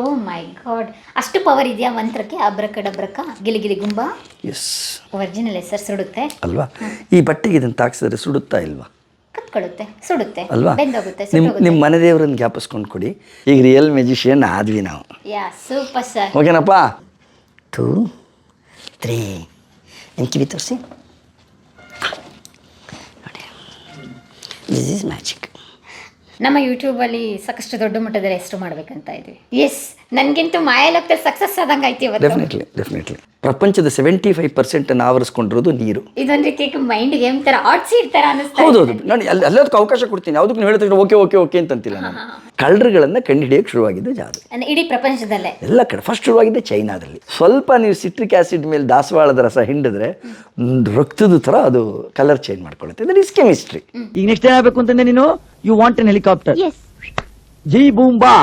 O my god ಅಷ್ಟು power ಇದೆಯಾ ಮಂತ್ರಕ್ಕೆ? ಅಬ್ರಕ ಡಬ್ರಕ ಗಿಲಿ ಗಿಲಿ ಗುಂಬ? ಎಸ್ ಒರಿಜಿನಲ್ ಹೆಸರು ಸುಡುತ್ತೆ. ಅಲ್ವಾ? ಈ ಬಟ್ಟೆಗೆ ಇದನ್ನು ತಾಕ್ಸಿದ್ರೆ ಸುಡುತ್ತಾ ಇಲ್ವಾ? ಕತ್ಕೊಳ್ಳುತ್ತೆ ಸುಡುತ್ತೆ. ಅಲ್ವಾ? ಬೆಂದೋಗುತ್ತೆ ನಿಮ್ಮ ನಿಮ್ಮ ಮನೆ ದೇವರನ್ನು ಜ್ಞಾಪಿಸ್ಕೊಂಡು ಕೊಡಿ. ಈಗ ರಿಯಲ್ ಮ್ಯಾಜಿಷಿಯನ್ ಆದ್ವಿ ನಾವು. ಯಾ ಸೂಪರ್ ಸರ್ ಓಕೆನಪ್ಪ? ಟೂ ತ್ರೀ ನಿಮ್ಮ ಕಿವಿ ತೋರಿಸಿ? ನೋಡಿ. ದಿಸ್ ಈಸ್ ಮ್ಯಾಜಿಕ್ ನಮ್ಮ ಯೂಟ್ಯೂಬಲ್ಲಿ ಸಾಕಷ್ಟು ದೊಡ್ಡ ಮಟ್ಟದಲ್ಲಿ ಹೆಸರು ಮಾಡ್ಬೇಕಂತ ಇದ್ವಿ. ಎಸ್ ನನಗಿಂತೂ ಮಾಯಲೋಕದಲ್ಲಿ ಸಕ್ಸಸ್ ಆದಂಗೆ ಐತಿ ಡೆಫಿನೆಟ್ಲಿ ಡೆಫಿನೆಟ್ಲಿ ಪ್ರಪಂಚದ ಸೆವೆಂಟಿ ಫೈವ್ ಪರ್ಸೆಂಟ್ ಅನ್ನು ಆವರಿಸ್ಕೊಂಡಿರೋದು ನೀರು. ಇದೊಂದು ಕೇಕ್ ಮೈಂಡ್ ಗೇಮ್ ತರ ಆಡ್ಸಿ ಇರ್ತಾರ ಹೌದು ಹೌದು ನಾನು ಅಲ್ಲಿ ಎಲ್ಲದಕ್ಕೂ ಅವಕಾಶ ಕೊಡ್ತೀನಿ. ಯಾವುದಕ್ಕೂ ಹೇಳಿದ ಓಕೆ ಓಕೆ ಓಕೆ ಅಂತಂತಿಲ್ಲ ನಾನು. ಕಳ್ಳರುಗಳನ್ನು ಕಂಡುಹಿಡಿಯೋಕ್ಕೆ ಶುರುವಾಗಿದ್ದು ಜಾದು. ಇಡೀ ಪ್ರಪಂಚದಲ್ಲೇ? ಎಲ್ಲ ಕಡೆ ಫಸ್ಟ್ ಶುರುವಾಗಿದ್ದೆ ಚೈನಾದಲ್ಲಿ. ಸ್ವಲ್ಪ ನೀವು ಸಿಟ್ರಿಕ್ ಆಸಿಡ್ ಮೇಲೆ ದಾಸವಾಳದ ರಸ ಹಿಂಡಿದ್ರೆ ರಕ್ತದ ಥರ ಅದು ಕಲರ್ ಚೇಂಜ್ ಮಾಡ್ಕೊಳ್ಳುತ್ತೆ. ಅಂದರೆ ಇಸ್ ಕೆಮಿಸ್ಟ್ರಿ ಈಗ ನೆಕ್ಸ್ಟ್ ಏನಾಗಬೇಕು ಅಂತಂದ್ರೆ ನೀನು? ಯು ವಾಂಟ್ ಎನ್ ಹೆಲಿಕಾಪ್ಟರ್ ಜೈ ಬೂಂಬಾ.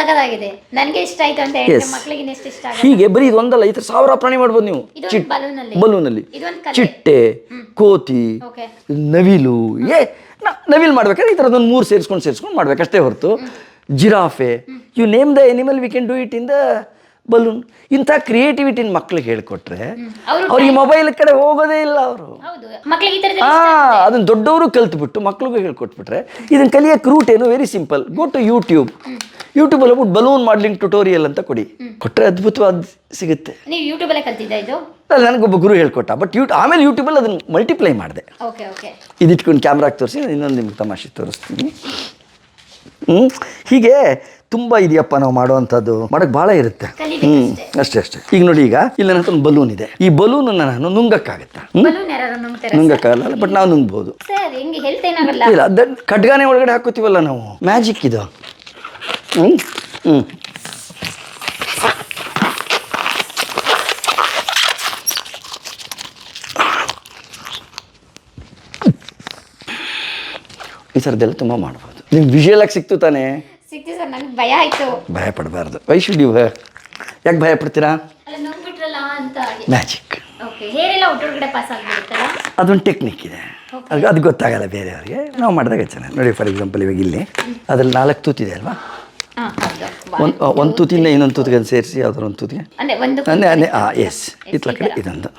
ಸಗದಾಗಿದೆ ನನಗೆ ಇಷ್ಟ ಆಯ್ತು ಅಂತ ಹೇಳಿ Yes. ಮಕ್ಕಳಿಗೆ ಇಷ್ಟ ಆಗುತ್ತೆ ಹೀಗೆ ಬರೀ ಇದೊಂದಲ್ಲ ಈ ಥರ ಸಾವಿರ ಪ್ರಾಣಿ ಮಾಡ್ಬೋದು ನೀವು. ಬಲೂನ್ ಅಲ್ಲಿ ಬಲೂನಲ್ಲಿ. ಬಲೂನಲ್ಲಿ. ಇದೊಂದು ಕಲೆ. ಚಿಟ್ಟೆ ಕೋತಿ ಓಕೆ. ನವಿಲು ಏ ನ- ನವಿಲ್ ಮಾಡ್ಬೇಕಾದ್ರೆ ಈ ಥರದೊಂದು ಮೂರು ಸೇರಿಸ್ಕೊಂಡು ಸೇರಿಸ್ಕೊಂಡು ಮಾಡ್ಬೇಕಷ್ಟೇ ಹೊರತು. Giraffe you name the animal we can do it in the balloon. ಇಂಥ ಕ್ರಿಯೇಟಿವಿಟಿನ ಮಕ್ಳಿಗೆ ಹೇಳ್ಕೊಟ್ರೆ ಅವ್ರು ಅವ್ರಿಗೆ ಮೊಬೈಲ್ ಕಡೆ ಹೋಗೋದೇ ಇಲ್ಲ ಅವರು. ಈ ಆ ಅದನ್ನ ದೊಡ್ಡವರು ಕಲ್ತ್ಬಿಟ್ಟು ಮಕ್ಳಿಗೂ ಹೇಳ್ಕೊಟ್ಬಿಟ್ರೆ ಇದನ್ನ ಕಲಿಯಕ್ಕೆ ರೂಟ್ ಏನು? Very simple go to YouTube ಯೂಟ್ಯೂಬಲ್ಲಿ ಹೋಗ್ಬಿಟ್ಟು ಬಲೂನ್ ಮಾಡ್ಲಿಂಗ್ ಟ್ಯುಟೋರಿಯಲ್ ಅಂತ ಕೊಡಿ. ಕೊಟ್ಟರೆ ಅದ್ಭುತವಾದ ಸಿಗುತ್ತೆ. ನನಗೊಬ್ಬ ಗುರು ಹೇಳ್ಕೊಟ್ಟ. ಬಟ್ ಯೂಟ್ ಆಮೇಲೆ ಯೂಟ್ಯೂಬಲ್ಲಿ ಅದನ್ನ ಮಲ್ಟಿಪ್ಲೈ ಮಾಡಿದೆ. ಇದಿಟ್ಕೊಂಡು ಕ್ಯಾಮ್ರಾಗೆ ತೋರಿಸಿ ಇನ್ನೊಂದು ನಿಮ್ಗೆ ತಮಾಷೆ ತೋರಿಸ್ತೀನಿ. ಹೀಗೆ ತುಂಬ ಇದೆಯಪ್ಪ ನಾವು ಮಾಡುವಂಥದ್ದು ಮಾಡೋಕ್ಕೆ ಭಾಳ ಇರುತ್ತೆ. ಹ್ಞೂ ಅಷ್ಟೇ ಅಷ್ಟೇ. ಈಗ ನೋಡಿ ಈಗ ಇಲ್ಲಿ ನನ್ನ ಹತ್ರ ಒಂದು ಬಲೂನ್ ಇದೆ. ಈ ಬಲೂನ್ ನಾನು ನುಂಗಕ್ಕಾಗತ್ತಾ? ನುಂಗಕ್ಕಾಗಲ್ಲ ಬಟ್ ನಾವು ನುಂಗ್ಬೋದು. ಇಲ್ಲ ದಟ್ ಖಡ್ಗಾನೆ ಒಳಗಡೆ ಹಾಕೋತೀವಲ್ಲ ನಾವು? ಮ್ಯಾಜಿಕ್ ಇದು. ಹ್ಞೂ ಹ್ಞೂ ಈ ಥರದ್ದೆಲ್ಲ ತುಂಬ ಮಾಡ್ಬೋದು. ನಿಮ್ಗೆ ವಿಷುವಲ್ ಆಗಿ ಸಿಕ್ತು ತಾನೇ? ಸಿಕ್ತಿ ಸರ್ ನನಗೆ ಭಯ ಆಯ್ತು. ಭಯ ಪಡಬಾರ್ದು ವೈ ಶುಡ್ ಯು ಯಾಕೆ ಭಯ ಪಡ್ತೀರಾ ಅಲ್ಲ ನುಂಗ್ಬಿಟ್ರಲ್ಲ ಅಂತ ಮ್ಯಾಜಿಕ್ ಓಕೆ ಹೇರ್ ಎಲ್ಲ ಒಟ್ಟೊಳಗಡೆ ಪಾಸ್ ಆಗ್ಬಿಡುತ್ತಲ್ಲ? ಅದೊಂದು ಟೆಕ್ನಿಕ್ ಇದೆ. ಅದು ಅದು ಗೊತ್ತಾಗಲ್ಲ ಬೇರೆಯವ್ರಿಗೆ. ನಾವು ಮಾಡಿದಾಗ ಚೆನ್ನಾಗಿ. ನೋಡಿ ಫಾರ್ ಎಕ್ಸಾಂಪಲ್ ಇವಾಗ ಇಲ್ಲಿ. ಅದ್ರಲ್ಲಿ ನಾಲ್ಕು ತೂತಿದೆ ಅಲ್ವಾ? ಒಂದು ಒಂದು ತೂತಿಂದ ಇನ್ನೊಂದು ತೂತಿಗೆ ಸೇರಿಸಿ ಯಾವ್ದಾರು ಒಂದು ತೂತಿಗೆ. ಅಂದ್ರೆ ಒಂದು ಅಂದರೆ ಅದೇ ಹಾಂ ಎಸ್ ಇತ್ಲ ಕಡೆ ಇದೊಂದು.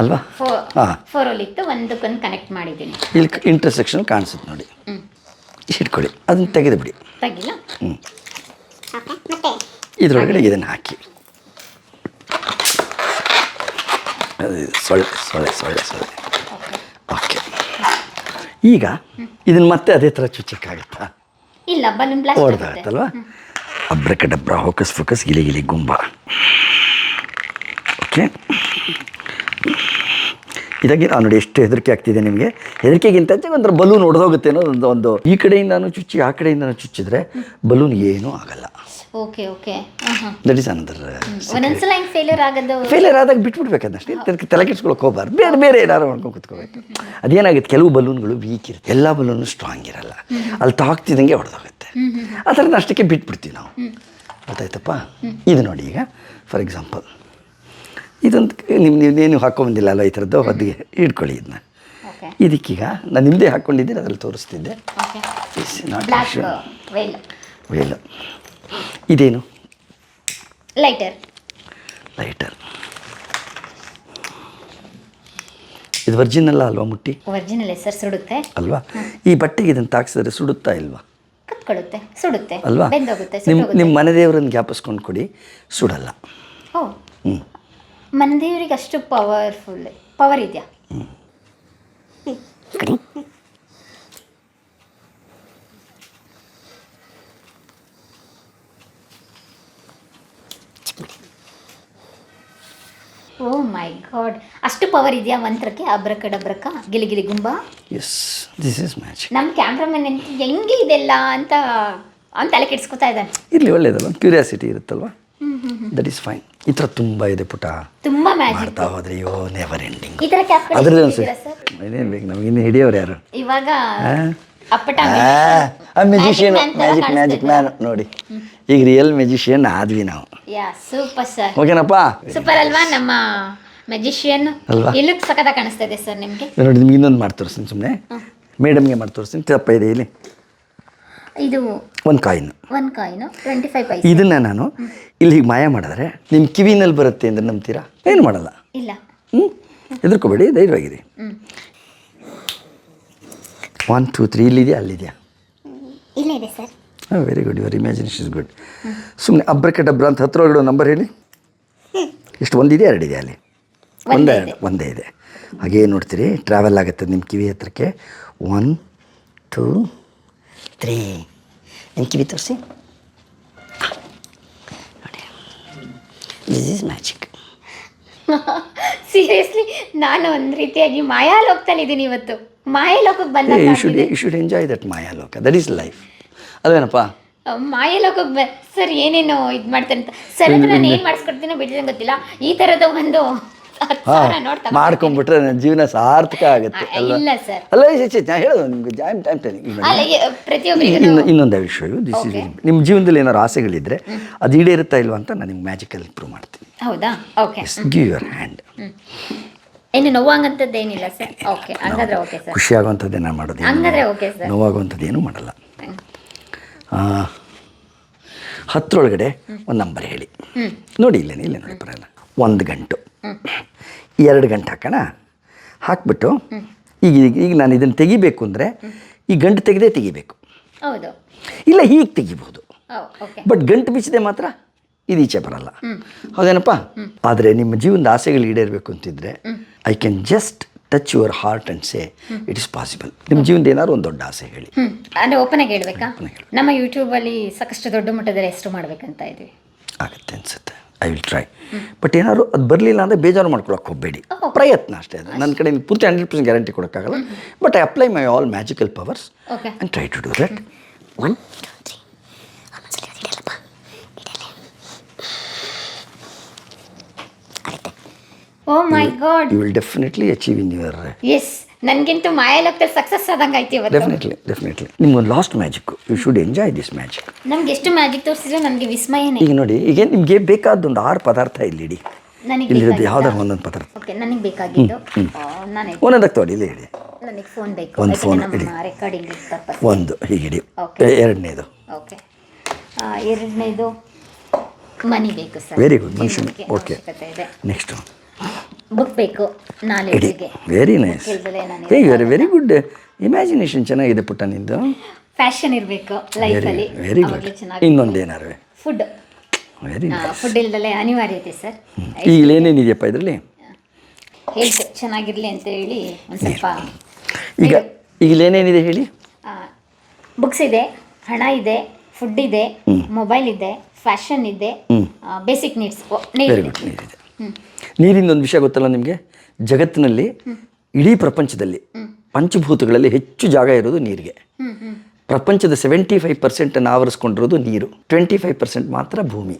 ಅಲ್ವಾ? ಫೋರ್ ಹಾಂ. ಫೋರ್ ಇತ್ತು ಒಂದಕ್ಕೊಂದು ಕನೆಕ್ಟ್ ಮಾಡಿದ್ದೀನಿ. ಇಲ್ಲಿ ಇಂಟರ್ಸೆಕ್ಷನ್ ಕಾಣಿಸುತ್ತೆ ನೋಡಿ. ಹ್ಞೂ ಇಟ್ಕೊಳ್ಳಿ. ಅದನ್ನು ತೆಗೆದು ಬಿಡಿ ಹ್ಞೂ ಇದರೊಳಗಡೆ ಇದನ್ನು ಹಾಕಿ. ಅದು ಸೊಳ್ಳೆ ಸೊಳ್ಳೆ ಸೊಳ್ಳೆ ಸೊಳ್ಳೆ. ಓಕೆ. ಈಗ ಇದನ್ನು ಮತ್ತೆ ಅದೇ ಥರ ಚುಚ್ಚಕ್ಕಾಗತ್ತಾ? ಇಲ್ಲ ಹೊಡೆದಾಗತ್ತಲ್ವಾ ಅಬ್ರಕ ಡಬ್ರ ಹೋಕಸ್ ಫೋಕಸ್ ಗಿಲಿ ಗಿಲಿ ಗುಂಬ. ಓಕೆ? ಇದಾಗಿ ನಾನು ನೋಡಿ ಎಷ್ಟು ಹೆದರಿಕೆ ಆಗ್ತಿದೆ ನಿಮಗೆ. ಹೆದರಿಕೆಗಿಂತ ಒಂಥರ ಬಲೂನ್ ಹೊಡೆದೋಗುತ್ತೆ ಅನ್ನೋದು ಒಂದು ಒಂದು ಈ ಕಡೆಯಿಂದನೂ ಚುಚ್ಚಿ ಆ ಕಡೆಯಿಂದನೂ ಚುಚ್ಚಿದ್ರೆ ಬಲೂನ್ ಏನೂ ಆಗಲ್ಲ. Okay okay. That is another ಒಂದೊಂದ್ಸಲ ಹಿಂಗೆ ಫೇಲ್ಯೂರ್ ಆಗೋದು ಫೇಲಿಯರ್ ಆದಾಗ ಬಿಟ್ಬಿಡ್ಬೇಕು ಅಷ್ಟೇ. ಅದಕ್ಕೆ ತಲೆ ಕೆಡ್ಸ್ಕೊಳಕ್ಕೆ ಹೋಗ್ಬಾರ್ದು. ಬೇರೆ ಬೇರೆ ಏನಾರು ಮಾಡ್ಕೊಂಡು ಕುತ್ಕೋಬೇಕು. ಅದೇನಾಗುತ್ತೆ? ಕೆಲವು ಬಲೂನ್ಗಳು ವೀಕ್ ಇರುತ್ತೆ. ಎಲ್ಲ ಬಲೂನು ಸ್ಟ್ರಾಂಗ್ ಇರಲ್ಲ. ಅಲ್ಲಿ ತಾಕ್ತಿದ್ದಂಗೆ ಹೊಡೆದೋಗುತ್ತೆ ಆ ಥರದ್ದು ಅಷ್ಟಕ್ಕೆ ಬಿಟ್ಬಿಡ್ತೀವಿ ನಾವು. ಗೊತ್ತಾಯ್ತಪ್ಪ? ಇದು ನೋಡಿ ಈಗ ಫಾರ್ ಎಕ್ಸಾಂಪಲ್ ಇದೊಂದು ನಿಮ್ಮ ನೀವೇನು ಹಾಕೊಂಬಂದಿಲ್ಲ ಅಲ್ಲ ಈ ಥರದ್ದು? ಹೊದಿಗೆ ಇಟ್ಕೊಳ್ಳಿ ಇದನ್ನ. ಇದಕ್ಕೀಗ ನಾನು ನಿಮ್ಮದೇ ಹಾಕ್ಕೊಂಡಿದ್ದೀನಿ ಅದರಲ್ಲಿ ತೋರಿಸ್ತಿದ್ದೆ. ವೆಲ್ ವೇಲ್ ಇದೇನು? ಲೈಟರ್ ಲೈಟರ್ ಇದು ವರ್ಜಿನಲ್ಲ ಅಲ್ವಾ ಮುಟ್ಟಿ? ಒರಿಜಿನಲ್ ಹೆಸರು ಸುಡುತ್ತೆ. ಅಲ್ವಾ? ಈ ಬಟ್ಟೆಗೆ ಇದನ್ನು ತಾಕ್ಸಿದ್ರೆ ಸುಡುತ್ತಾ ಇಲ್ವಾ? ಕತ್ಕೊಳ್ಳುತ್ತೆ ಸುಡುತ್ತೆ. ಅಲ್ವಾ? ನಿಮ್ಮ ನಿಮ್ಮ ಮನೆ ದೇವರನ್ನು ಜ್ಞಾಪಿಸ್ಕೊಂಡು ಕೊಡಿ ಸುಡಲ್ಲ. ಹ್ಞೂ ಮನದೇವರಿಗೆ ಅಷ್ಟು ಪವರ್ಫುಲ್ ಪವರ್ ಇದೆಯಾ ಓ ಮೈ ಗಾಡ್ ಅಷ್ಟು ಪವರ್ ಇದೆಯಾ ಮಂತ್ರಕ್ಕೆ? ಅಬ್ರಕ ಡಬ್ರಕ ಗಿಲಿಗಿಲಿ ಗಿಲಿ ಗುಂಬ? ಎಸ್ ದಿಸ್ ಇಸ್ ಮ್ಯಾಚ್ ನಮ್ಮ ಕ್ಯಾಮ್ರಾಮನ್ ಹೆಂಗೆ ಇದೆಲ್ಲ ಅಂತ ಅವ್ನು ತಲೆ ಕೆಡಿಸ್ಕೊತಾ ಇದ್ದಾನೆ. ಇರಲಿ ಒಳ್ಳೇದಲ್ಲ. ಕ್ಯೂರಿಯಾಸಿಟಿ ಇರುತ್ತಲ್ವಾ? ದಟ್ ಈಸ್ ಫೈನ್ ಈ ಥರ ತುಂಬ ಇದೆ ಪುಟ. ತುಂಬ ಮಾಡ್ತಾ ಹೋದ್ರೆ ಅಯ್ಯೋ ನೆವರ್ ಎಂಡಿಂಗ್ ಈ ಥರ ಕ್ಯಾಪ್ ಅದ್ರದ್ದು ಬೇಕು ನಮಗೆ? ಇನ್ನು ಹಿಡಿಯೋರು ಯಾರು? ಇವಾಗ ಅಪ್ಪಟ ಮ್ಯಾಜಿಷಿಯನ್ ಮ್ಯಾಜಿಕ್ ಮ್ಯಾಜಿಕ್ ಮ್ಯಾನ್ ನೋಡಿ ಈಗ ರಿಯಲ್ ಮ್ಯಾಜಿಷಿಯನ್ ಆದ್ವಿ ನಾವು. ಯಾ ಸೂಪರ್ ಸರ್ ಓಕೆನಪ್ಪ? ಸೂಪರ್ ಅಲ್ವಾ ನಮ್ಮ ಮ್ಯಾಜಿಷಿಯನ್? ಎಲ್ಲೂ ಸಖತ ಕಾಣಿಸ್ತಾ ಇದೆ ಸರ್ ನಿಮಗೆ. ನೋಡಿ ನಿಮ್ಗೆ ಇನ್ನೊಂದು ಮಾಡಿ ತೋರಿಸ್ತೀನಿ ಸುಮ್ಮನೆ ಮೇಡಮ್ಗೆ ಮಾಡಿ ತೋರಿಸ್ತೀನಿ ತಪ್ಪ ಇದೆ ಇಲ್ಲಿ. ಇದು ಒಂದು coin. One coin twenty five paise. ಇದನ್ನು ನಾನು ಇಲ್ಲಿ ಹೀಗೆ ಮಾಯ ಮಾಡಿದ್ರೆ ನಿಮ್ಮ ಕಿವಿನಲ್ಲಿ ಬರುತ್ತೆ ಅಂದ್ರೆ ನಂಬ್ತೀರಾ? ಏನು ಮಾಡಲ್ಲ. ಇಲ್ಲ. ಹ್ಞೂ ಹೆದರ್ಕೋಬೇಡಿ ಧೈರ್ಯವಾಗಿರಿ. ಹ್ಮ್. ಒನ್ ಟೂ ತ್ರೀ ಇಲ್ಲಿದೆಯಾ? ಅಲ್ಲಿದೆಯಾ? ಇಲ್ಲ ಇದೆ ಸರ್. ಹಾಂ very good your imagination is good ಸುಮ್ಮನೆ ಅಬ್ರಕ್ಕೆ ಡಬ್ರ ಅಂತ ಹತ್ರ ಒಳಗಡೆ ನಂಬರ್ ಹೇಳಿ. ಎಷ್ಟು ಒಂದಿದೆ ಎರಡಿದೆ ಅಲ್ಲಿ? ಒಂದೇ ಒಂದೇ ಇದೆ. ಹಾಗೇ ನೋಡ್ತೀರಿ ಟ್ರಾವೆಲ್ ಆಗುತ್ತೆ ನಿಮ್ಮ ಕಿವಿ ಹತ್ರಕ್ಕೆ. ಒನ್ ಟೂ ತ್ರೀ ನಿಮ್ಮ ಕಿವಿ ತೋರಿಸಿ. ನೋಡಿ. ದಿಸ್ ಈಸ್ ಮ್ಯಾಜಿಕ್ ಸೀರಿಯಸ್ಲಿ ನಾನು ಒಂದು ರೀತಿಯಾಗಿ ಮಾಯಾಲೋಕದಲ್ಲಿ ಇದ್ದೀನಿ ಇವತ್ತು. ಮಾಯಾಲೋಕಕ್ಕೆ ಬಂದ you should you should enjoy that ಮಾಯಾಲೋಕ. That is life ಅಲ್ವೇನಪ್ಪ? ಮಾಯಾಲೋಕಕ್ಕೆ ಬ ಸರ್ ಏನೇನು ಇದು ಮಾಡ್ತಾರೆ ಅಂತ ಸರ್ ನಾನು ಏನು ಮಾಡಿಸ್ಕೊಡ್ತೀನೋ ಬಿಟ್ಟಿದ್ರೆ ಗೊತ್ತಿಲ್ಲ. ಈ ಥರದ ಒಂದು ಮಾಡ್ಕೊಂಡ್ಬಿಟ್ರೆ ನನ್ನ ಜೀವನ ಸಾರ್ಥಕ ಆಗುತ್ತೆ ಅಲ್ಲ ಚೆ- ನಾನು ಹೇಳೋದು ನಿಮ್ಗೆ ಟೈಮ್ ಟೈಮ್ ಅಲ್ಲ ಎ- ಇನ್ನೊಂದು ವಿಷಯ ದಿಸ್ ಇಸ್ ನಿಮ್ಮ ಜೀವನದಲ್ಲಿ ಏನಾದ್ರು ಆಸೆಗಳಿದ್ರೆ ಅದು ಈಡೇರುತ್ತಾ ಇಲ್ವಾ ಅಂತ ನಾನು ನಿಮ್ಗೆ ಮ್ಯಾಜಿಕಲ್ಲಿ ಇಂಪ್ರೂವ್ ಮಾಡ್ತೀನಿ. ಹೌದಾ? ಓಕೆ ಗಿವ್ ಯುವರ್ ಹ್ಯಾಂಡ್ ಏನು ನೋವಾಗಂಥದ್ದು ಏನಿಲ್ಲ ಸರ್? ಓಕೆ ಹಂಗಾದ್ರೆ ಓಕೆ ಸರ್. ಖುಷಿ ಆಗುವಂಥದ್ದೇ ನಾನು ಮಾಡೋದು ಹಂಗಾದ್ರೆ ಓಕೆ ಸರ್. ನೋವಾಗುವಂಥದ್ದು ಏನೂ ಮಾಡಲ್ಲ. ಹತ್ತರೊಳಗಡೆ ಒಂದು ನಂಬರ್ ಹೇಳಿ. ನೋಡಿ ಇಲ್ಲೇನೆ ಇಲ್ಲೇ ನೋಡಿ ಬರಲ್ಲ ಒಂದು ಗಂಟು. ಎರಡು ಗಂಟೆ ಹಾಕೋಣ? ಹಾಕ್ಬಿಟ್ಟು ಈಗ ಈಗ ಈಗ ನಾನು ಇದನ್ನು ತೆಗಿಬೇಕು ಅಂದರೆ ಈ ಗಂಟು ತೆಗೆದೇ ತೆಗಿಬೇಕು. ಹೌದು. ಇಲ್ಲ ಹೀಗೆ ತೆಗಿಬೋದು. ಬಟ್ ಗಂಟು ಬಿಚ್ಚದೆ ಮಾತ್ರ ಇದು ಈಚೆ ಬರಲ್ಲ ಹೌದೇನಪ್ಪ? ಆದರೆ ನಿಮ್ಮ ಜೀವನದ ಆಸೆಗಳು ಈಡೇರಬೇಕು ಅಂತಿದ್ರೆ I can just touch your heart and say it is possible ನಿಮ್ಮ ಜೀವನದ ಏನಾದ್ರು ಒಂದು ದೊಡ್ಡ ಆಸೆ ಹೇಳಿ. ಅಂದರೆ ಓಪನ್ ಆಗಿ ಹೇಳ್ಬೇಕಾ. ನಮ್ಮ ಯೂಟ್ಯೂಬಲ್ಲಿ ಸಾಕಷ್ಟು ದೊಡ್ಡ ಮಟ್ಟದಲ್ಲಿ ಎಷ್ಟು ಮಾಡ್ಬೇಕಂತ ಇದ್ವಿ ಆಗುತ್ತೆ ಅನಿಸುತ್ತೆ. ಐ ವಿಲ್ ಟ್ರೈ ಬಟ್ ಏನಾದರೂ ಅದು ಬರಲಿಲ್ಲ ಅಂದರೆ ಬೇಜಾರು ಮಾಡ್ಕೊಳಕ್ಕೆ ಹೋಗಬೇಡಿ. ಪ್ರಯತ್ನ ಅಷ್ಟೇ. ಅದು ನನ್ನ ಕಡೆ ಪೂರ್ತಿ hundred percent guarantee ಕೊಡೋಕ್ಕಾಗಲ್ಲ. But I apply my all magical powers and try to do that one oh my god you will definitely achieve in your yes ನನಗಿಂತೂ ಮಾಯಾಲೋಕದಲ್ಲಿ ಸಕ್ಸಸ್ ಆದಂಗೆ ಐತಿ ಇವತ್ತು. ಡೆಫಿನೆಟ್ಲಿ ಡೆಫಿನೆಟ್ಲಿ ನಿಮ್ಗೊಂದು last magic you should enjoy this magic ನಮ್ಗೆ ಎಷ್ಟು magic ತೋರಿಸಿದ್ರು ನನಗೆ ವಿಸ್ಮಯನೇ. ಈಗ ನೋಡಿ ಈಗ ನಿಮಗೆ ಬೇಕಾದ ಒಂದು ಆರು ಪದಾರ್ಥ ಇಲ್ಲಿ ಇಡಿ ನನಗೆ ಇಲ್ಲಿರೋದು ಯಾವ್ದಾರು ಒಂದೊಂದು ಪದಾರ್ಥ. ಓಕೆ ನನಗೆ ಬೇಕಾಗಿದ್ದು ನಾನು ಒಂದೊಂದಕ್ಕೆ ತೋಡಿ ಇಲ್ಲಿ ಇಡಿ. ನನಗೆ ಫೋನ್ ಬೇಕು. ಒಂದು ಫೋನ್ ಇಡಿ. ರೆಕಾರ್ಡಿಂಗ್ ಒಂದು ಹೀಗೆ ಇಡಿ. ಎರಡನೇದು. ಓಕೆ ಎರಡನೇದು ಮನಿ ಬೇಕು ಸರ್. ವೆರಿ ಗುಡ್ ಮನುಷ್ಯ ಓಕೆ ನೆಕ್ಸ್ಟು ಬುಕ್ ಬೇಕು ನಾಲೆಡ್ಜ್ಗೆ very nice hey you very good imagination ಚೆನ್ನಾಗಿದೆ ಪುಟ್ಟ ನಿಂದು. ಫ್ಯಾಷನ್ ಇರಬೇಕು ವೆರಿ ಲೈಫಲ್ಲಿ ವೆರಿ ಗುಡ್ ಇನ್ನೊಂದು ಏನಾರು ಫುಡ್ ವೆರಿ ಫುಡ್ ಇಲ್ದಲೆ ಅನಿವಾರ್ಯತೆ ಸರ್. ಏನೇನಿದೆಯಪ್ಪ ಇದರಲ್ಲಿ? ಹೆಲ್ತ್ ಚೆನ್ನಾಗಿರ್ಲಿ ಅಂತ ಹೇಳಿ ಒಂದು ಸ್ವಲ್ಪ ಈಗ ಈಗಲೇನೇನಿದೆ ಹೇಳಿ? ಬುಕ್ಸ್ ಇದೆ ಹಣ ಇದೆ ಫುಡ್ ಇದೆ ಮೊಬೈಲ್ ಇದೆ ಫ್ಯಾಷನ್ ಇದೆ ಬೇಸಿಕ್ ನೀಡ್ಸ್ ವೆರಿ ನೀರಿದೆ. ನೀರಿಂದ ಒಂದು ವಿಷಯ ಗೊತ್ತಲ್ಲ ನಿಮಗೆ? ಜಗತ್ತಿನಲ್ಲಿ ಇಡೀ ಪ್ರಪಂಚದಲ್ಲಿ ಪಂಚಭೂತಗಳಲ್ಲಿ ಹೆಚ್ಚು ಜಾಗ ಇರೋದು ನೀರಿಗೆ. ಪ್ರಪಂಚದ ಸೆವೆಂಟಿ ಫೈವ್ ಪರ್ಸೆಂಟನ್ನು ಆವರಿಸ್ಕೊಂಡಿರೋದು ನೀರು. ಟ್ವೆಂಟಿ ಫೈವ್ ಪರ್ಸೆಂಟ್ ಮಾತ್ರ ಭೂಮಿ.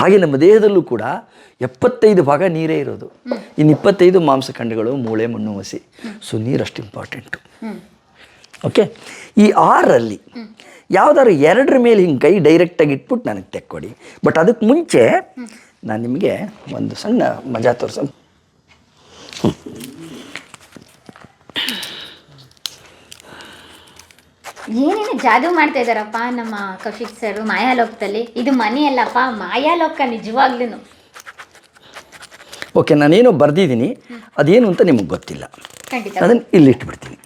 ಹಾಗೆ ನಮ್ಮ ದೇಹದಲ್ಲೂ ಕೂಡ ಎಪ್ಪತ್ತೈದು ಭಾಗ ನೀರೇ ಇರೋದು. ಇನ್ನು ಇಪ್ಪತ್ತೈದು ಮಾಂಸಖಂಡಗಳು ಮೂಳೆ, ಮಣ್ಣು ಹಸಿ ಸೊ ನೀರು ಅಷ್ಟು ಇಂಪಾರ್ಟೆಂಟು ಓಕೆ ಈ ಆರಲ್ಲಿ ಯಾವುದಾದ್ರು ಎರಡರ ಮೇಲೆ ಹಿಂಗೆ ಕೈ ಡೈರೆಕ್ಟಾಗಿ ಇಟ್ಬಿಟ್ಟು ನನಗೆ ತೆಕ್ಕೊಡಿ. ಬಟ್ ಅದಕ್ಕೆ ಮುಂಚೆ ನಾನು ನಿಮಗೆ ಒಂದು ಸಣ್ಣ ಮಜಾ ತೋರಿಸ ಏನೇನು ಜಾದೂ ಮಾಡ್ತಾ ಇದ್ದಾರಪ್ಪ ನಮ್ಮ ಕೌಶಿಕ್ ಸರ್ ಮಾಯಾಲೋಕದಲ್ಲಿ? ಇದು ಮನೆ ಅಲ್ಲಪ್ಪ ಮಾಯಾಲೋಕ ನಿಜವಾಗ್ಲೂ ಓಕೆ ನಾನೇನೋ ಬರೆದಿದ್ದೀನಿ ಅದೇನು ಅಂತ ನಿಮಗೆ ಗೊತ್ತಿಲ್ಲ. ಅದನ್ನು ಇಲ್ಲಿ ಇಟ್ಬಿಡ್ತೀನಿ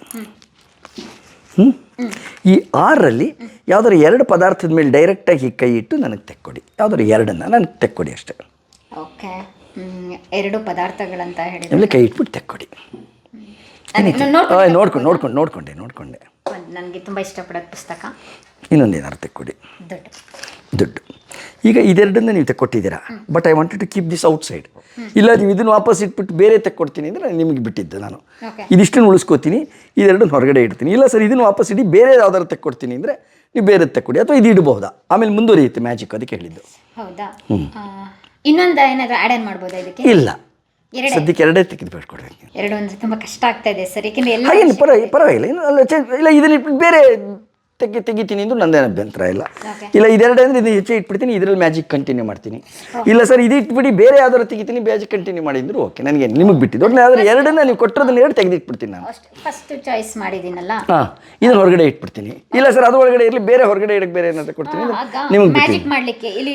ಹ್ಞೂ ಈ ಆರಲ್ಲಿ ಯಾವ್ದಾದ್ರು ಎರಡು ಪದಾರ್ಥದ ಮೇಲೆ ಡೈರೆಕ್ಟಾಗಿ ಹೀಗೆ ಕೈ ಇಟ್ಟು ನನಗೆ ತೆಕ್ಕೊಡಿ. ಯಾವ್ದಾದ್ರು ಎರಡನ್ನು ನನಗೆ ತೆಕ್ಕೊಡಿ ಅಷ್ಟೇ. ಓಕೆ. ಎರಡು ಪದಾರ್ಥಗಳಂತ ಹೇಳಿ ಆಮೇಲೆ ಕೈ ಇಟ್ಬಿಟ್ಟು ತೆಕ್ಕೊಡಿ. ನೋಡ್ಕೊಂಡು. ನೋಡ್ಕೊಂಡು ನೋಡ್ಕೊಂಡೆ ನೋಡ್ಕೊಂಡೆ ನನಗೆ ತುಂಬ ಇಷ್ಟಪಡೋದು ಪುಸ್ತಕ. ಇನ್ನೊಂದು ಏನಾದ್ರು ತೆಕ್ಕೊಡಿ. ದುಡ್ಡು. ದುಡ್ಡು. ಈಗ ಇದೆರಡನ್ನ ನೀವು ತೆಕ್ಕೊಟ್ಟಿದ್ದೀರಾ? But I wanted to keep this outside ಇಲ್ಲ ನೀವು ಇದನ್ನು ವಾಪಸ್ ಇಟ್ಬಿಟ್ಟು ಬೇರೆ ತೆಕ್ಕೊಡ್ತೀನಿ ಅಂದರೆ ನಾನು ನಿಮಗೆ ಬಿಟ್ಟಿದ್ದು ನಾನು. ಇದಿಷ್ಟನ್ನು ಉಳಿಸ್ಕೋತೀನಿ ಇದೆರಡನ್ನು ಹೊರಗಡೆ ಇಡ್ತೀನಿ. ಇಲ್ಲ ಸರ್ ಇದನ್ನು ವಾಪಸ್ ಇಡಿ ಬೇರೆ ಯಾವ್ದಾದ್ರು ತೆಕ್ಕೊಡ್ತೀನಿ ಅಂದರೆ ನೀವು ಬೇರೆ ತೆಕ್ಕೊಡಿ. ಅಥವಾ ಇದು ಇಡಬಹುದಾ ಆಮೇಲೆ ಮುಂದುವರಿಯುತ್ತೆ ಮ್ಯಾಜಿಕ್ ಅದಕ್ಕೆ ಹೇಳಿದ್ದು. ಹೌದಾ? ಆ, ಇನ್ನೊಂದು ಏನಾದರೂ ಆ್ಯಡ್ ಆನ್ ಮಾಡ್ಬೋದಾ ಇದಕ್ಕೆ? ಇಲ್ಲ. ಸದ್ಯಕ್ಕೆ ಎರಡೇ ತೆಗೆದು ಬೇಡ್ಕೊಡ್ಬೇಕು ಎರಡು ಅಂದ್ರೆ ತುಂಬ ಕಷ್ಟ ಆಗ್ತಾ ಇದೆ ಸರ್ ಯಾಕೆಂದ್ರೆ ಎಲ್ಲ ಪರವಾಗಿಲ್ಲ. ಇಲ್ಲ ಇದನ್ನ ಬೇರೆ ತೆಗಿ ತೆಗಿತೀನಿ ಅಂದ್ರೂ ನಂದೇನು ಅಭ್ಯಂತರ ಇಲ್ಲ. ಇಲ್ಲ ಇದೆರಡು ಅಂದರೆ ಇದು ಹೆಚ್ಚು ಇಟ್ಬಿಡ್ತೀನಿ ಇದರಲ್ಲಿ ಮ್ಯಾಜಿಕ್ ಕಂಟಿನ್ಯೂ ಮಾಡ್ತೀನಿ. ಇಲ್ಲ ಸರ್ ಇದು ಇಟ್ಬಿಡಿ ಬೇರೆ ಯಾವ್ದಾರು ತೆಗಿತೀನಿ ಮ್ಯಾಜಿಕ್ ಕಂಟಿನ್ಯೂ ಮಾಡಿದ್ರು ಓಕೆ ನನಗೆ ನಿಮಗೆ ಬಿಟ್ಟಿದ್ದು. ಒಟ್ಟು ಆದರೆ ಎರಡನ್ನ ನೀವು ಕೊಟ್ಟಿರೋದನ್ನ ಎರಡು ತೆಗೆದಿಟ್ಬಿಡ್ತೀನಿ ನಾನು. ಫಸ್ಟ್ ಚಾಯ್ಸ್ ಮಾಡಿದ್ದೀನಲ್ಲ? ಹಾಂ ಇದನ್ನ ಹೊರಗಡೆ ಇಟ್ಬಿಡ್ತೀನಿ. ಇಲ್ಲ ಸರ್ ಅದು ಒಳಗಡೆ ಇರಲಿ ಬೇರೆ ಹೊರಗಡೆ ಇಡಕ್ಕೆ ಬೇರೆ ಏನಾದರೂ ಕೊಡ್ತೀನಿ ನಿಮಗೆ ಮ್ಯಾಜಿಕ್ ಮಾಡಲಿಕ್ಕೆ ಇಲ್ಲಿ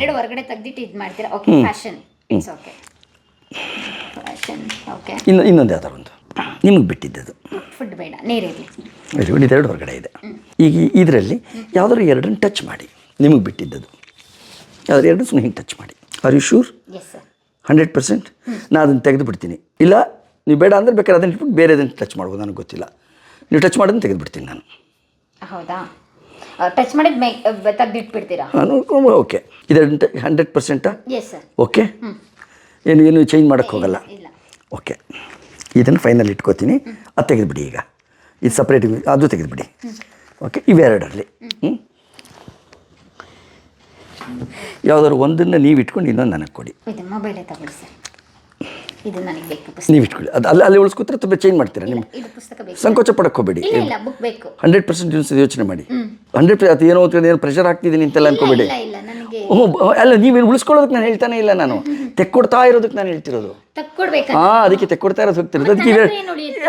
ಎರಡು ಹೊರಗಡೆ ತೆಗೆದಿಟ್ಟು ಇದು ಮಾಡ್ತೀರಾ? Okay fashion okay fashion okay ಇನ್ನು ಇನ್ನೊಂದು ಯಾವ್ದಾರು ಒಂದು. ನಿಮಗೆ ಬಿಟ್ಟಿದ್ದದು. ಫುಡ್ ಬೇಡ ನೀರಿರಲಿ ವೆರಿ ಗುಡ್ ಇದೆರಡು ಹೊರಗಡೆ ಇದೆ. ಈಗ ಇದರಲ್ಲಿ ಯಾವುದಾದ್ರು ಎರಡನ್ನು ಟಚ್ ಮಾಡಿ. ನಿಮಗೆ ಬಿಟ್ಟಿದ್ದದು. ಯಾವ್ದಾದ್ರು ಎರಡು ಸುಮ್ಮನೆ ಹಿಂಗೆ ಟಚ್ ಮಾಡಿ. Are you sure yes sir hundred percent ನಾನು ಅದನ್ನು ತೆಗೆದು ಬಿಡ್ತೀನಿ ಇಲ್ಲ ನೀವು ಬೇಡ ಅಂದರೆ ಬೇಕಾದ್ರೆ ಅದನ್ನು ಇಟ್ಬಿಟ್ಟು ಬೇರೆದನ್ನು ಟಚ್ ಮಾಡ್ಬೋದು ನನಗೆ ಗೊತ್ತಿಲ್ಲ. ನೀವು ಟಚ್ ಮಾಡೋದನ್ನು ತೆಗೆದು ಬಿಡ್ತೀನಿ ನಾನು. ಹೌದಾ? ಟಚ್ ಮಾಡಿದ ಮೇ ತೆಗ್ದಿಟ್ಬಿಡ್ತೀರಾ? ನಾನು ಓಕೆ ಇದೆರಡು ಹಂಡ್ರೆಡ್ ಪರ್ಸೆಂಟಾ ಎಸ್ ಸರ್ ಓಕೆ ಏನು ಏನು ಚೇಂಜ್ ಮಾಡೋಕ್ಕೆ ಹೋಗಲ್ಲ? ಓಕೆ ಇದನ್ನು ಫೈನಲ್ ಇಟ್ಕೋತೀನಿ. ಅದು ತೆಗೆದುಬಿಡಿ ಈಗ. ಇದು ಸಪ್ರೇಟ್ ಅದು ತೆಗೆದುಬಿಡಿ. ಓಕೆ ಇವೆರಡರಲ್ಲಿ. ಹ್ಞೂ ಯಾವುದಾದ್ರು ಒಂದನ್ನು ನೀವು ಇಟ್ಕೊಂಡು ಇನ್ನೊಂದು ನನಗೆ ಕೊಡಿ. ನೀವು ಇಟ್ಕೊಳ್ಳಿ. ಅದು ಅಲ್ಲಿ ಅಲ್ಲಿ ಉಳಿಸ್ಕೊತಾರೆ ತುಂಬ ಚೇಂಜ್ ಮಾಡ್ತೀರಾ ನಿಮ್ಮ ಸಂಕೋಚ ಪಡಕ್ಕೆ ಹೋಗಬೇಡಿ. ಹಂಡ್ರೆಡ್ ಪರ್ಸೆಂಟ್ ಯೋಚನೆ ಮಾಡಿ. ಹಂಡ್ರೆಡ್ ಅದು ಏನೋ ಅಂತ ಏನು ಪ್ರೆಷರ್ ಆಗ್ತಿದ್ದೀನಿ ಅಂತೆಲ್ಲ ಅನ್ಕೋಬೇಡಿ. ಹ್ಞೂ ಅಲ್ಲ ನೀವೇನು ಉಳಿಸ್ಕೊಳ್ಳೋದಕ್ಕೆ ನಾನು ಹೇಳ್ತಾನೆ ಇಲ್ಲ ನಾನು. ತೆಕ್ಕೊಡ್ತಾ ಇರೋದಕ್ಕೆ ನಾನು ಹೇಳ್ತಿರೋದು. ಹಾಂ ಅದಕ್ಕೆ ತೆಕ್ಕೊಡ್ತಾ ಇರೋದು ಹೋಗ್ತಿರೋದು ಅದಕ್ಕೆ?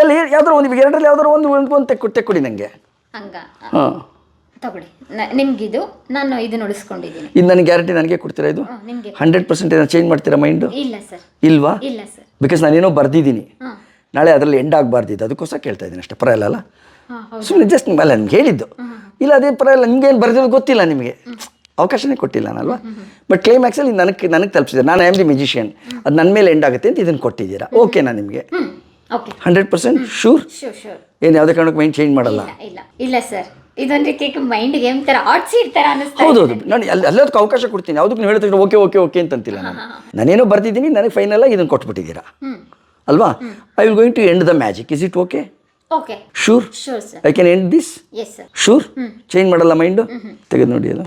ಅಲ್ಲಿ ಯಾವ್ದಾರು ಒಂದು ಇವಾಗ ಎರಡರಲ್ಲಿ ಯಾವ್ದಾರು ಒಂದು ಒಂದು ಒಂದು ತೆಕ್ಕೊಡಿ ತೆಕ್ಕೊಡಿ ನನಗೆ ಹಂಗ? ಹಾಂ. ತಗೊಳ್ಳಿ. ನಿಮ್ಗಿದು ನಾನು ಇದನ್ನ ಉಳಿಸ್ಕೊಂಡಿದ್ದೀನಿ. ಇದು ನನಗೆ ಗ್ಯಾರಂಟಿ ನನಗೆ ಕೊಡ್ತೀರಾ ಇದು? ನಿಮ್ಗೆ. ಹಂಡ್ರೆಡ್ ಪರ್ಸೆಂಟ್ ಏನೋ ಚೇಂಜ್ ಮಾಡ್ತೀರಾ ಮೈಂಡು? ಇಲ್ಲ ಸರ್. ಇಲ್ವಾ? ಇಲ್ಲ ಸರ್. ಬಿಕಾಸ್ ನಾನೇನೋ ಬರ್ದಿದ್ದೀನಿ. ನಾಳೆ ಅದರಲ್ಲಿ ಎಂಡ್ ಆಗಬಾರ್ದಿದ್ದು ಅದಕ್ಕೋಸ್ಕರ ಕೇಳ್ತಾ ಇದ್ದೀನಿ ಅಷ್ಟೇ. ಪರ ಇಲ್ಲ ಅಲ್ಲ ಸುಮ್ಮನೆ ಜಸ್ಟ್ ಅಲ್ಲ ನಿಮ್ಗೆ ಹೇಳಿದ್ದು. ಇಲ್ಲ ಅದೇ ಪರ ಇಲ್ಲ ನಿಮ್ಗೆ ಏನು ಬರ್ದಿರೋದು ಗೊತ್ತಿಲ್ಲ ನಿಮಗೆ. ಅವಕಾಶನೇ ಕೊಟ್ಟಿಲ್ಲ ನಾನಲ್ವಾ ಬಟ್ ಕ್ಲೈಮ್ಯಾಕ್ಸಲ್ಲಿ ನನಗೆ ನನಗೆ ತಲುಪಿಸಿದೆ. ನಾನು ಐ ಆಮ್ ದಿ ಮ್ಯೂಜಿಷಿಯನ್ ಅದು ನನ್ನ ಮೇಲೆ ಎಂಡ್ ಆಗುತ್ತೆ ಅಂತ ಇದನ್ನು ಕೊಟ್ಟಿದ್ದೀರಾ? ಓಕೆನಾ ನಿಮಗೆ. ಓಕೆ ಹಂಡ್ರೆಡ್ ಪರ್ಸೆಂಟ್ ಶೂರ್ ಏನು ಯಾವುದೇ ಕಾರಣಕ್ಕೆ ಮೈಂಡ್ ಚೇಂಜ್ ಮಾಡಲ್ಲ? ಇಲ್ಲ ಇಲ್ಲ. ಸರ್ ಇದೊಂದು ಮೈಂಡ್ ಗೇಮ್ ಥರ ಅನ್ನಿಸ್ತಾ ಹೌದು ಹೌದು. ನಾನು ಅಲ್ಲಿ ಎಲ್ಲದಕ್ಕೂ ಅವಕಾಶ ಕೊಡ್ತೀನಿ. ಯಾವುದಕ್ಕೆ ನೀವು ಹೇಳಿದ್ರೆ ಓಕೆ ಓಕೆ ಓಕೆ ಅಂತಂತಿಲ್ಲ ನಾನು. ನಾನೇನೋ ಬರ್ತಿದ್ದೀನಿ ನನಗೆ ಫೈನಲ್ ಆಗಿ ಇದನ್ನು ಕೊಟ್ಬಿಟ್ಟಿದ್ದೀರಾ? ಅಲ್ವಾ? I will going to end the magic is it okay okay sure I can end this sure change ಮಾಡಲ್ಲ ಮೈಂಡು ತೆಗೆದು ನೋಡಿ ಅದು.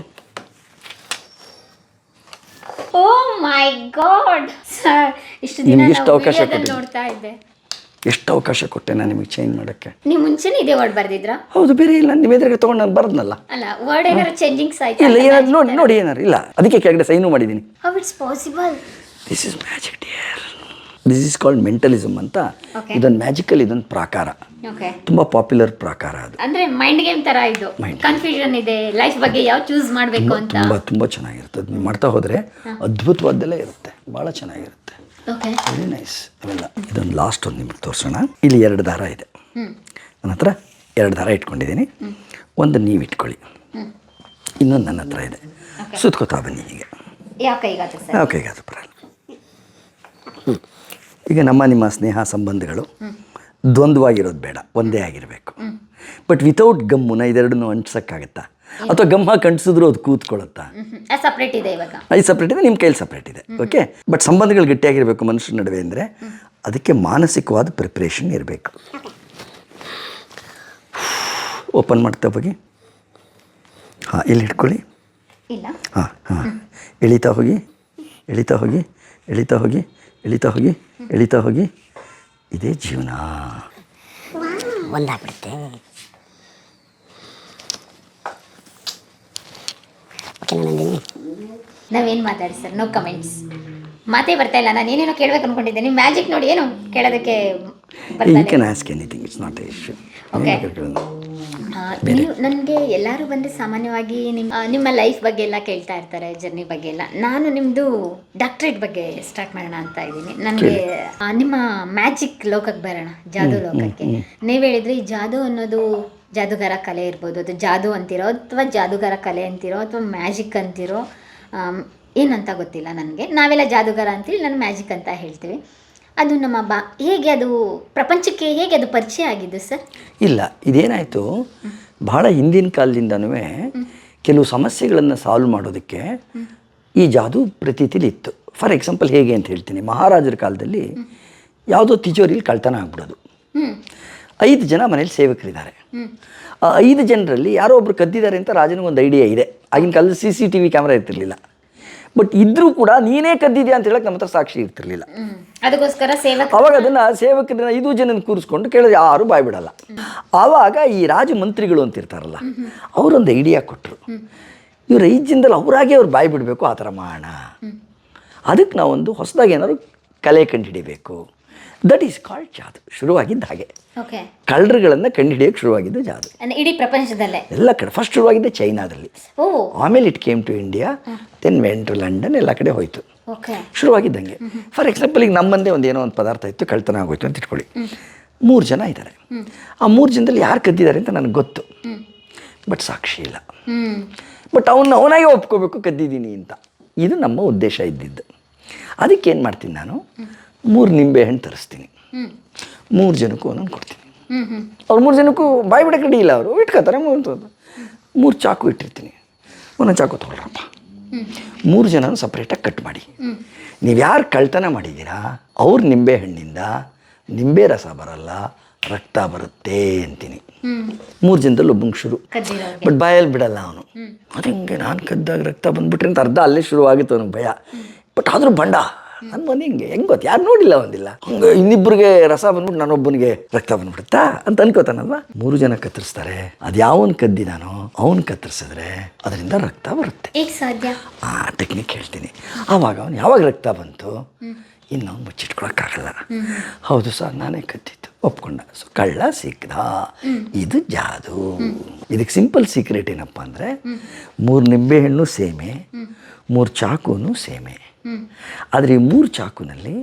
ಓ ಮೈ ಗಾಡ್ ಸರ್ ಇಷ್ಟು ದಿನ ನಿಮ್ಗೆ ಎಷ್ಟು ನಾವು ಅವಕಾಶ ಕೊಟ್ಟಿದ್ದು? ನೋಡ್ತಾ ಇದ್ದೆ. ಎಷ್ಟು ಅವಕಾಶ ಕೊಟ್ಟೆ ನಾನು ನಿಮಗೆ ಚೇಂಜ್ ಮಾಡೋಕ್ಕೆ? ನೀವು ಮುಂಚೆನೇ ಇದೆ ವರ್ಡ್ ಬರ್ದಿದ್ರಾ? ಹೌದು ಬೇರೆ ಇಲ್ಲ. ನಿಮ್ಮ ಎದುರಿಗೆ ತೊಗೊಂಡು ನಾನು ಬರ್ದ್ನಲ್ಲ. ಅಲ್ಲ ವರ್ಡ್ ಏನಾದ್ರು ಚೇಂಜಿಂಗ್ಸ್ ಆಯ್ತಾ ಇಲ್ಲ ಏನಾದ್ರು ನೋಡಿ ನೋಡಿ ಏನಾರು ಇಲ್ಲ ಅದಕ್ಕೆ ಕೆಳಗಡೆ ಸೈನು ಮಾಡಿದ್ದೀನಿ how it's possible this is magic dear this is called mentalism ಅಂತ. ಇದೊಂದು ಮ್ಯಾಜಿಕಲ್ ಇದೊಂದು ಪ್ರಾಕಾರ. ತುಂಬ ಪಾಪ್ಯುಲರ್ ಪ್ರಾಕಾರ ಅದು. ಅಂದ್ರೆ ಮೈಂಡ್ ಗೇಮ್ ತರ ಇದು. ಕನ್ಫ್ಯೂಷನ್ ಇದೆ ಲೈಫ್ ಬಗ್ಗೆ ಯಾವ ಚೂಸ್ ಮಾಡಬೇಕು ಅಂತ. ತುಂಬ ತುಂಬ ಚೆನ್ನಾಗಿರುತ್ತೆ. ನೀವು ಮಾಡ್ತಾ ಹೋದ್ರೆ ಅದ್ಭುತವಾದ್ದೆಲ್ಲ ಇರುತ್ತೆ. ಬಹಳ ಚೆನ್ನಾಗಿರುತ್ತೆ. ವೆರಿ ನೈಸ್ ಅವೆಲ್ಲ. ಇದೊಂದು ಲಾಸ್ಟ್ ಒಂದು ನಿಮಗೆ ತೋರಿಸೋಣ. ಇಲ್ಲಿ ಎರಡು ದಾರ ಇದೆ. ನನ್ನ ಹತ್ರ ಎರಡು ದಾರ ಇಟ್ಕೊಂಡಿದ್ದೀನಿ. ಒಂದು ನೀವು ಇಟ್ಕೊಳ್ಳಿ. ಇನ್ನೊಂದು ನನ್ನ ಹತ್ರ ಇದೆ. ಸುತ್ಕೋತಾ ಬನ್ನಿ ಹೀಗೆ. ಯಾವ ಕೈಗಾದ್ರೆ ಪರ ಓಕೆ ಈಗ ನಮ್ಮ ನಿಮ್ಮ ಸ್ನೇಹ ಸಂಬಂಧಗಳು ದ್ವಂದ್ವಾಗಿರೋದು ಬೇಡ ಒಂದೇ ಆಗಿರಬೇಕು. ಬಟ್ ವಿತೌಟ್ ಗಮ್ಮುನ ಇದೆರಡನ್ನು ಅಂಟ್ಸೋಕ್ಕಾಗತ್ತಾ ಅಥವಾ ಗಮ್ ಹಾಕಿ ಅಂಟಿಸಿದ್ರು ಅದು ಕೂತ್ಕೊಳ್ಳುತ್ತಾ ಸಪ್ರೇಟ್ ಇದೆ ಇವಾಗ. ಅದು ಸಪ್ರೇಟ್ ಇದೆ ನಿಮ್ಮ ಕೈಲಿ ಸಪ್ರೇಟ್ ಇದೆ. ಓಕೆ ಬಟ್ ಸಂಬಂಧಗಳು ಗಟ್ಟಿಯಾಗಿರಬೇಕು ಮನುಷ್ಯರ ನಡುವೆ ಅಂದರೆ ಅದಕ್ಕೆ ಮಾನಸಿಕವಾದ ಪ್ರಿಪ್ರೇಷನ್ ಇರಬೇಕು. ಓಪನ್ ಮಾಡ್ತಾ ಹೋಗಿ. ಹಾಂ ಇಲ್ಲಿ ಹಿಡ್ಕೊಳ್ಳಿ ಹಾಂ ಹಾಂ. ಎಳಿತಾ ಹೋಗಿ ಎಳಿತಾ ಹೋಗಿ ಎಳಿತಾ ಹೋಗಿ. ಎಳಿತಾ ಹೋಗಿ ಎಳಿತಾ ಹೋಗಿ. ಇದೇ ಜೀವನ. ಒಂದಾಗ್ಬಿಡುತ್ತೆ. ನಾವೇನು ಮಾತಾಡಿ ಸರ್? ನೋ ಕಮೆಂಟ್ಸ್ ಮಾತೇ ಬರ್ತಾ ಇಲ್ಲ. ನಾನು ಏನೇನೋ ಕೇಳ್ಬೇಕು ಅನ್ಕೊಂಡಿದ್ದೆ ನೀವು ಮ್ಯಾಜಿಕ್ ನೋಡಿ ಏನು ಕೇಳೋದಕ್ಕೆ ಯು ಬರ್ತಾ can ask anything it's not a issue Okay. ನೀವು ನನಗೆ ಎಲ್ಲರೂ ಬಂದು ಸಾಮಾನ್ಯವಾಗಿ ನಿಮ್ಮ ನಿಮ್ಮ ಲೈಫ್ ಬಗ್ಗೆ ಎಲ್ಲ ಕೇಳ್ತಾ ಇರ್ತಾರೆ ಜರ್ನಿ ಬಗ್ಗೆ ಎಲ್ಲ. ನಾನು ನಿಮ್ಮದು ಡಾಕ್ಟ್ರೇಟ್ ಬಗ್ಗೆ ಸ್ಟಾರ್ಟ್ ಮಾಡೋಣ ಅಂತ ಇದ್ದೀನಿ. ನನಗೆ ನಿಮ್ಮ ಮ್ಯಾಜಿಕ್ ಲೋಕಕ್ಕೆ ಬರೋಣ ಜಾದು ಲೋಕಕ್ಕೆ. ನೀವು ಹೇಳಿದ್ರಿ ಈ ಜಾದು ಅನ್ನೋದು ಜಾದುಗಾರ ಕಲೆ ಇರ್ಬೋದು ಅದು ಜಾದು ಅಂತಿರೋ ಅಥವಾ ಜಾದುಗಾರ ಕಲೆ ಅಂತಿರೋ ಅಥವಾ ಮ್ಯಾಜಿಕ್ ಅಂತಿರೋ ಏನಂತ ಗೊತ್ತಿಲ್ಲ ನನಗೆ. ನಾವೆಲ್ಲ ಜಾದುಗಾರ ಅಂತೀವಿ ನಾನು ಮ್ಯಾಜಿಕ್ ಅಂತ ಹೇಳ್ತೀವಿ. ಅದು ನಮ್ಮ ಬಾ ಹೇಗೆ ಅದು ಪ್ರಪಂಚಕ್ಕೆ ಹೇಗೆ ಅದು ಪರಿಚಯ ಆಗಿದ್ದು ಸರ್? ಇಲ್ಲ ಇದೇನಾಯಿತು ಬಹಳ ಹಿಂದಿನ ಕಾಲದಿಂದನೂ ಕೆಲವು ಸಮಸ್ಯೆಗಳನ್ನು ಸಾಲ್ವ್ ಮಾಡೋದಕ್ಕೆ ಈ ಜಾದು ಪ್ರತೀತಿಲಿ ಇತ್ತು. ಫಾರ್ ಎಕ್ಸಾಂಪಲ್ ಹೇಗೆ ಅಂತ ಹೇಳ್ತೀನಿ. ಮಹಾರಾಜರ ಕಾಲದಲ್ಲಿ ಯಾವುದೋ ತಿಜೋರಿಲಿ ಕಳ್ತನ ಆಗ್ಬಿಡೋದು. ಐದು ಜನ ಮನೇಲಿ ಸೇವಕರಿದ್ದಾರೆ. ಆ ಐದು ಜನರಲ್ಲಿ ಯಾರೋ ಒಬ್ರು ಕದ್ದಿದ್ದಾರೆ ಅಂತ ರಾಜನಿಗೆ ಒಂದು ಐಡಿಯಾ ಇದೆ. ಆಗಿನ ಕಾಲದಲ್ಲಿ C C T V camera ಇರ್ತಿರ್ಲಿಲ್ಲ. ಬಟ್ ಇದ್ರೂ ಕೂಡ ನೀನೇ ಕದ್ದಿದ್ಯಾ ಅಂತ ಹೇಳಕ್ ನಮ್ಮ ಹತ್ರ ಸಾಕ್ಷಿ ಇರ್ತಿರ್ಲಿಲ್ಲ. ಅದಕ್ಕೋಸ್ಕರ ಸೇವಕ ಅವಾಗ ಅದನ್ನ ಸೇವಕರನ್ನ ಐದು ಜನ ಕೂರಿಸ್ಕೊಂಡು ಕೇಳಿದ್ರೆ ಯಾರು ಬಾಯ್ ಬಿಡಲ್ಲ. ಆವಾಗ ಈ ರಾಜಮಂತ್ರಿಗಳು ಅಂತ ಇರ್ತಾರಲ್ಲ ಅವರೊಂದು ಐಡಿಯಾ ಕೊಟ್ಟರು ಇವ್ರು ಐದು ಜನದಲ್ಲಿ ಅವರಾಗೆ ಅವ್ರು ಬಾಯಿ ಬಿಡಬೇಕು ಆ ಥರ ಮಾಡೋಣ ಅದಕ್ಕೆ ನಾವೊಂದು ಹೊಸದಾಗಿ ಏನಾದ್ರು ಕಲೆ ಕಂಡುಹಿಡಿಬೇಕು ದಟ್ ಈಸ್ ಕಾಲ್ಡ್ ಜಾದು ಶುರುವಾಗಿದ್ದು ಹಾಗೆ. ಕಳ್ಳರುಗಳನ್ನು ಕಂಡುಹಿಡಿಯೋಕೆ ಶುರುವಾಗಿದ್ದು ಜಾದು. ಇಡೀ ಪ್ರಪಂಚದಲ್ಲೇ? ಎಲ್ಲ ಕಡೆ ಫಸ್ಟ್ ಶುರುವಾಗಿದ್ದೆ ಚೈನಾದಲ್ಲಿ. ಆಮೇಲೆ it came to India then went to London ಎಲ್ಲ ಕಡೆ ಹೋಯಿತು. ಶುರುವಾಗಿದ್ದಂಗೆ. ಫಾರ್ ಎಕ್ಸಾಂಪಲ್ ಈಗ ನಮ್ಮಂದೇ ಒಂದು ಏನೋ ಒಂದು ಪದಾರ್ಥ ಇತ್ತು ಕಳ್ತನ ಆಗೋಯ್ತು ಅಂತ ಇಟ್ಕೊಳ್ಳಿ. ಮೂರು ಜನ ಇದ್ದಾರೆ. ಆ ಮೂರು ಜನದಲ್ಲಿ ಯಾರು ಕದ್ದಿದ್ದಾರೆ ಅಂತ ನನಗೆ ಗೊತ್ತು. ಬಟ್ ಸಾಕ್ಷಿ ಇಲ್ಲ. ಬಟ್ ಅವನ್ನ ಅವನಾಗೆ ಒಪ್ಕೋಬೇಕು ಕದ್ದಿದ್ದೀನಿ ಅಂತ. ಇದು ನಮ್ಮ ಉದ್ದೇಶ ಇದ್ದಿದ್ದು. ಅದಕ್ಕೆ ಏನು ಮಾಡ್ತೀನಿ ನಾನು? ಮೂರು ನಿಂಬೆ ಹಣ್ಣು ತರಿಸ್ತೀನಿ. ಮೂರು ಜನಕ್ಕೂ ಒಂದೊಂದು ಕೊಡ್ತೀನಿ. ಅವ್ರು ಮೂರು ಜನಕ್ಕೂ ಬಾಯಿ ಬಿಡಕ್ಕೆ ರೆಡಿ ಇಲ್ಲ ಅವರು ಇಟ್ಕೋತಾರೆ ಮೂರು ಮೂರು ಚಾಕು ಇಟ್ಟಿರ್ತೀನಿ. ಒಂದೊಂದು ಚಾಕು ತೊಗೊಳ್ರಪ್ಪ. ಮೂರು ಜನನೂ ಸಪ್ರೇಟಾಗಿ ಕಟ್ ಮಾಡಿ. ನೀವು ಯಾರು ಕಳ್ತನ ಮಾಡಿದ್ದೀರಾ ಅವ್ರ ನಿಂಬೆ ಹಣ್ಣಿಂದ ನಿಂಬೆ ರಸ ಬರಲ್ಲ ರಕ್ತ ಬರುತ್ತೆ ಅಂತೀನಿ. ಮೂರು ಜನದಲ್ಲಿ ಒಬ್ಬಂಗೆ ಶುರು. ಬಟ್ ಬಾಯಲ್ಲಿ ಬಿಡಲ್ಲ ಅವನು. ಅದು ಹಿಂಗೆ ನಾನು ಕದ್ದಾಗ ರಕ್ತ ಬಂದ್ಬಿಟ್ರೆ ಅಂತ ಅರ್ಧ ಅಲ್ಲೇ ಶುರು ಆಗಿತ್ತು ಅವನಿಗೆ ಭಯ. ಬಟ್ ಆದರೂ ಬಂಡ. ನಾನು ಮನೆ ಹಿಂಗೆ? ಹೆಂಗೆ ಗೊತ್ತು? ಯಾರು ನೋಡಿಲ್ಲ ಒಂದಿಲ್ಲ. ಹಂಗೆ ಇನ್ನಿಬ್ಬರಿಗೆ ರಸ ಬಂದ್ಬಿಟ್ಟು ನಾನೊಬ್ಬನಿಗೆ ರಕ್ತ ಬಂದ್ಬಿಡುತ್ತಾ ಅಂತ ಅನ್ಕೋತಾನಲ್ವಾ? ಮೂರು ಜನ ಕತ್ತರಿಸ್ತಾರೆ. ಅದು ಯಾವನ್ ನಾನು? ಅವನ್ ಕತ್ತರಿಸಿದ್ರೆ ಅದರಿಂದ ರಕ್ತ ಬರುತ್ತೆ. ಆ ಟೆಕ್ನಿಕ್ ಹೇಳ್ತೀನಿ. ಆವಾಗ ಅವನು ಯಾವಾಗ ರಕ್ತ ಬಂತು? ಇನ್ನು ಇನ್ನೊಂದು ಮುಚ್ಚಿಟ್ಕೊಳಕ್ಕಾಗಲ್ಲ. ಹೌದು ಸರ್ ನಾನೇ ಕದ್ದಿತ್ತು ಒಪ್ಕೊಂಡ. ಸೊ ಕಳ್ಳ ಸಿಕ್ಕದ ಇದು ಜಾದು. ಇದಕ್ಕೆ ಸಿಂಪಲ್ ಸೀಕ್ರೆಟ್ ಏನಪ್ಪ ಅಂದರೆ ಮೂರು ನಿಂಬೆಹಣ್ಣು ಸೇಮೆ ಮೂರು ಚಾಕುನು ಸೇಮೆ. ಆದರೆ ಈ ಮೂರು ಚಾಕುನಲ್ಲಿ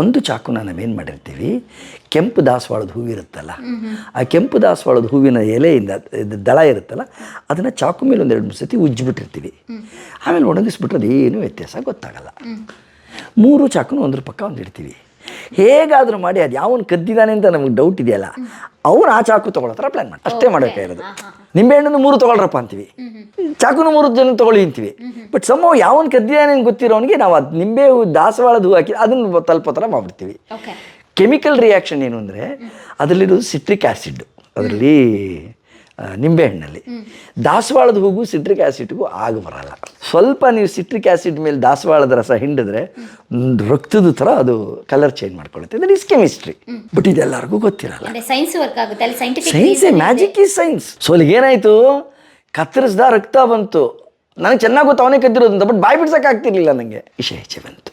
ಒಂದು ಚಾಕುನ ನಾವೇನು ಮಾಡಿರ್ತೀವಿ. ಕೆಂಪು ದಾಸವಾಳದ ಹೂವಿರುತ್ತಲ್ಲ ಆ ಕೆಂಪು ದಾಸವಾಳದ ಹೂವಿನ ಎಲೆಯಿಂದ ದಳ ಇರುತ್ತಲ್ಲ, ಅದನ್ನು ಚಾಕು ಮೇಲೆ ಒಂದೆರಡು ಮೂರು ಸತಿ ಉಜ್ಜಿಬಿಟ್ಟಿರ್ತೀವಿ. ಆಮೇಲೆ ಒಣಗಿಸ್ಬಿಟ್ರೆ ಅದೇನು ವ್ಯತ್ಯಾಸ ಗೊತ್ತಾಗಲ್ಲ. ಮೂರು ಚಾಕುನು ಒಂದ್ರ ಪಕ್ಕ ಒಂದು ಇಡ್ತೀವಿ ಹೇಗಾದರೂ ಮಾಡಿ ಅದು ಯಾವನು ಕದ್ದಿದ್ದಾನೆ ಅಂತ ನಮಗೆ ಡೌಟ್ ಇದೆಯಲ್ಲ ಅವನು ಆ ಚಾಕು ತೊಗೊಳತ್ರ ಥರ ಪ್ಲ್ಯಾನ್ ಮಾಡಿ. ಅಷ್ಟೇ ಮಾಡಬೇಕಾಗಿರೋದು ನಿಂಬೆಹಣ್ಣು ಮೂರು ತೊಗೊಳ್ರಪ್ಪ ಅಂತೀವಿ. ಚಾಕುನು ಮೂರು ಜನ ತೊಗೊಳ್ಳಿ ಅಂತೀವಿ. ಬಟ್ ಸಮ ಯಾವನ್ ಕದ್ದಿದ್ದಾನೆ ಅಂತ ಗೊತ್ತಿರೋನಿಗೆ ನಾವು ಅದು ನಿಂಬೆ ದಾಸವಾಳದ ಹೂ ಹಾಕಿ ಅದನ್ನು ತಲುಪೋ ಥರ ಮಾಡ್ಬಿಡ್ತೀವಿ. ಕೆಮಿಕಲ್ ರಿಯಾಕ್ಷನ್ ಏನು ಅಂದರೆ ಅದರಲ್ಲಿರೋದು ಸಿಟ್ರಿಕ್ ಆ್ಯಸಿಡ್ ಅದರಲ್ಲಿ ನಿಂಬೆಹಣ್ಣಲ್ಲಿ. ದಾಸವಾಳದ ಹೂಗು ಸಿಟ್ರಿಕ್ ಆ್ಯಸಿಡ್ಗೂ ಆಗ ಬರಲ್ಲ. ಸ್ವಲ್ಪ ನೀವು ಸಿಟ್ರಿಕ್ ಆ್ಯಸಿಡ್ ಮೇಲೆ ದಾಸವಾಳದ ರಸ ಹಿಂಡಿದ್ರೆ ರಕ್ತದ ಥರ ಅದು ಕಲರ್ ಚೇಂಜ್ ಮಾಡ್ಕೊಳ್ಳುತ್ತೆ. ಅಂದರೆ ಇಸ್ ಕೆಮಿಸ್ಟ್ರಿ ಬಟ್ ಇದೆಲ್ಲರಿಗೂ ಗೊತ್ತಿರಲ್ಲ. ಸೈನ್ಸ್ ವರ್ಕ್ ಆಗುತ್ತೆ. ಅಲ್ಲಿ scientific science magic is science so ಏನಾಯಿತು? ಕತ್ತರಿಸ್ದ ರಕ್ತ ಬಂತು. ನನಗೆ ಚೆನ್ನಾಗಿ ಗೊತ್ತು ಅವನೇ ಕದ್ದಿರೋದಂತ ಬಟ್ ಬಾಯಿ ಬಿಡ್ಸೋಕ್ಕಾಗ್ತಿರ್ಲಿಲ್ಲ ನನಗೆ ವಿಷಯ ಹೆಚ್ಚೆ ಬಂತು.